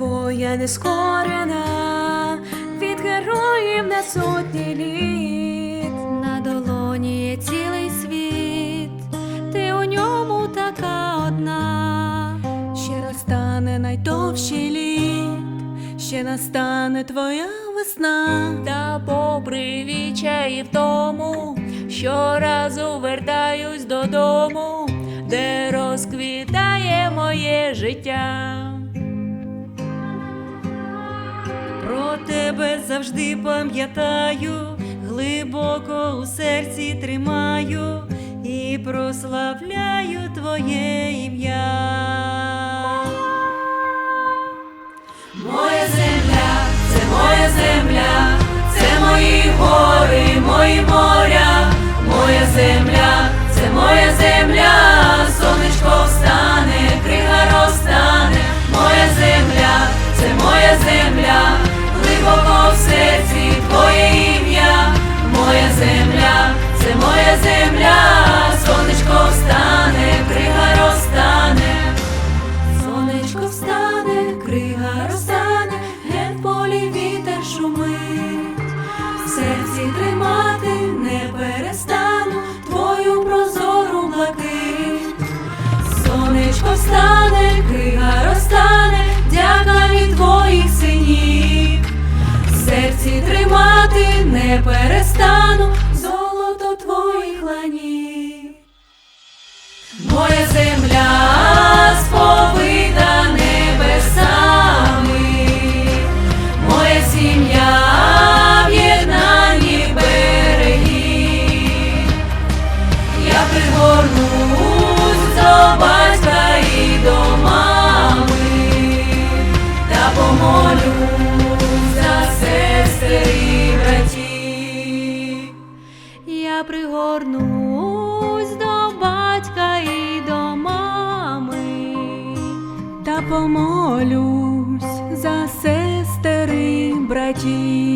Твоя нескорена від героїв на сотні літ. На долоні є цілий світ, ти у ньому така одна. Ще настане найдовший літ, ще настане твоя весна. Та попри віча і втому, щоразу вертаюсь додому, де розквітає моє життя. Про тебе завжди пам'ятаю, глибоко у серці тримаю і прославляю твоє серці тримати не перестану твою прозору блакить. Сонечко встане, крига розтане, дяка від твоїх синів, серці тримати не перестану золото твоїх ланів. Моя земля Я пригорнусь до батька і до мами, та помолюсь за сестер і братів. Я пригорнусь до батька і до мами, та помолюсь за сестер і братів.